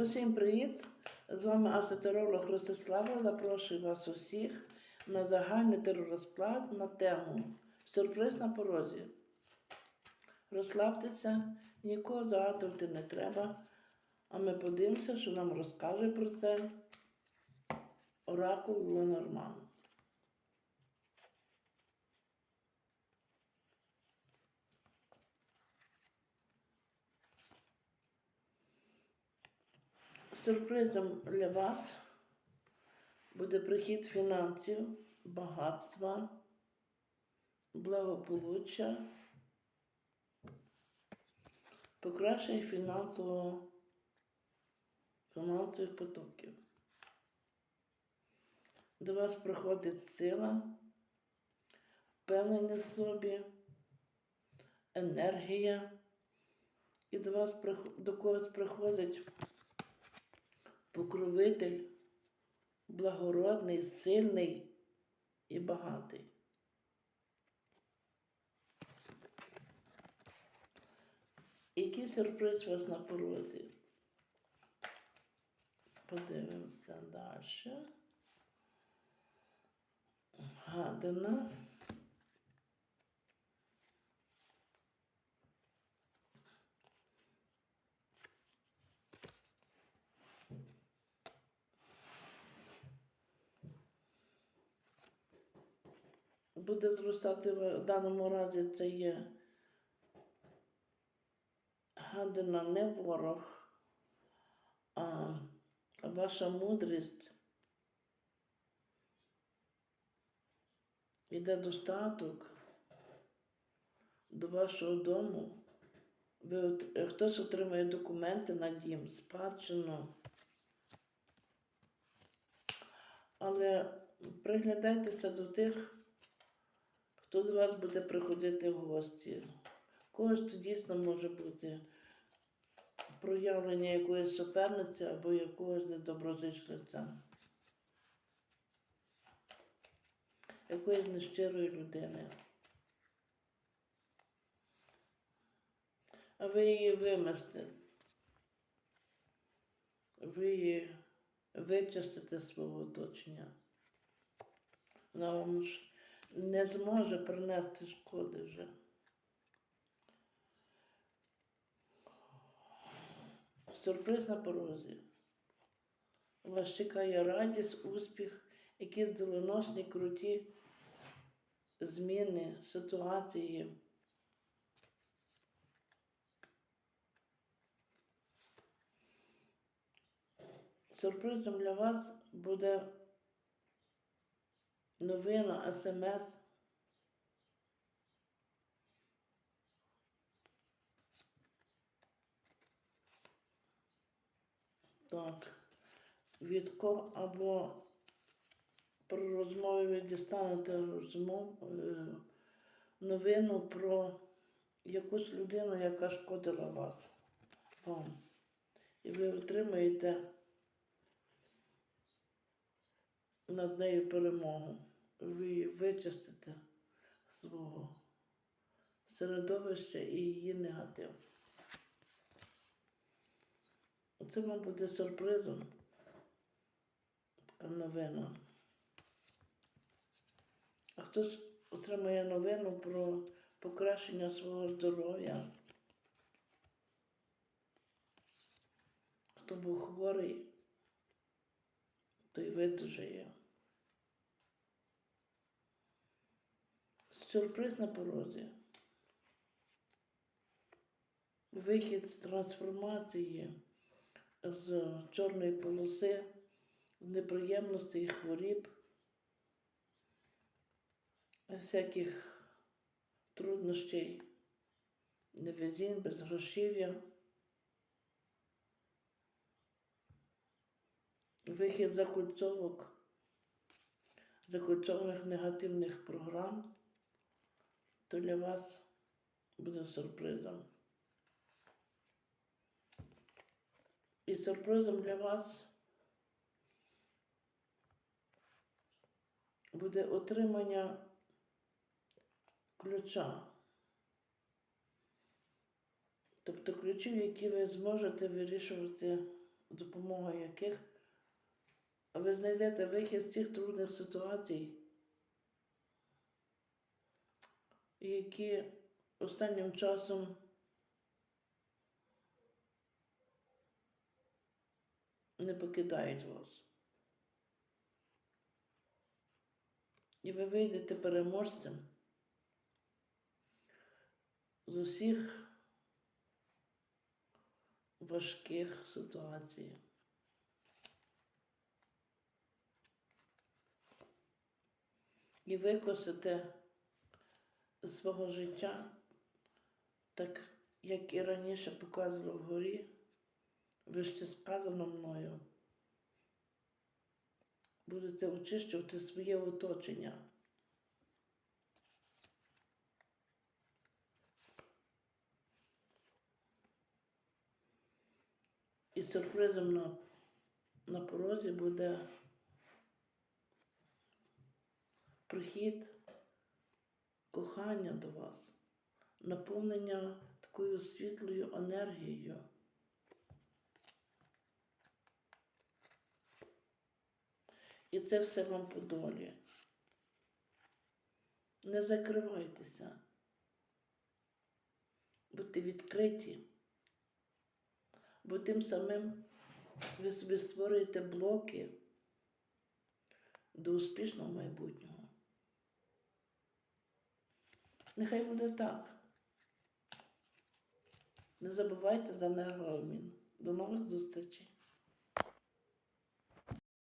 Усім привіт! З вами астетеролог Ростислава. Запрошую вас усіх на загальний теророзклад на тему Сюрприз на порозі. Розслабтеся, нікого загадувати не треба. А ми подивимося, що нам розкаже про це Оракул Ленорман. Сюрпризом для вас буде прихід фінансів, багатства, благополуччя, покращення фінансового, фінансових потоків. До вас приходить сила, впевненість в собі, енергія, і до вас до когось приходить покровитель, благородний, сильний і багатий. Який сюрприз у вас на порозі? Подивимося далі. Гадина. Буде зростати в даному разі це є гадина не ворог, а ваша мудрість. Іде достаток до вашого дому. Ви, хтось отримує документи на дім, спадщину. Але приглядайтеся до тих, хто до вас буде приходити в гості. Когось це дійсно може бути проявлення якоїсь суперниці або якогось недоброзичливця, якоїсь нещирої людини. А ви її вимести. Ви її вичистите свого оточення. Вона вам не зможе принести шкоди вже. Сюрприз на порозі. Вас чекає радість, успіх, якісь доленосні, круті зміни, ситуації. Сюрпризом для вас буде новина СМС. Так. Від кого або про розмови ви дістанете розмов, е, новину про якусь людину, яка шкодила вас вам. І ви отримаєте над нею перемогу. Ви вичистите свого середовища і її негатив. Це вам буде сюрпризом. Така новина. А хтось отримає новину про покращення свого здоров'я. Хто був хворий, той видужає. Сюрприз на порозі. Вихід з трансформації з чорної полоси, з неприємностей, хворіб, всяких труднощей, невезінь, безгрошів'я. Вихід закольцовок, закольцованих негативних програм, то для вас буде сюрпризом. І сюрпризом для вас буде отримання ключа. Тобто ключів, які ви зможете вирішувати допомогою яких ви знайдете вихід з цих трудних ситуацій, які останнім часом не покидають вас. І ви вийдете переможцем з усіх важких ситуацій. І викосите свого життя, так як і раніше показував вгорі, вище сказано мною, будете очищувати своє оточення. І сюрпризом на, на порозі буде прихід кохання до вас, наповнення такою світлою енергією. І це все вам по долі. Не закривайтеся. Будьте відкриті, бо тим самим ви собі створюєте блоки до успішного майбутнього. Нехай буде так. Не забувайте за енергообмін. До нових зустрічей.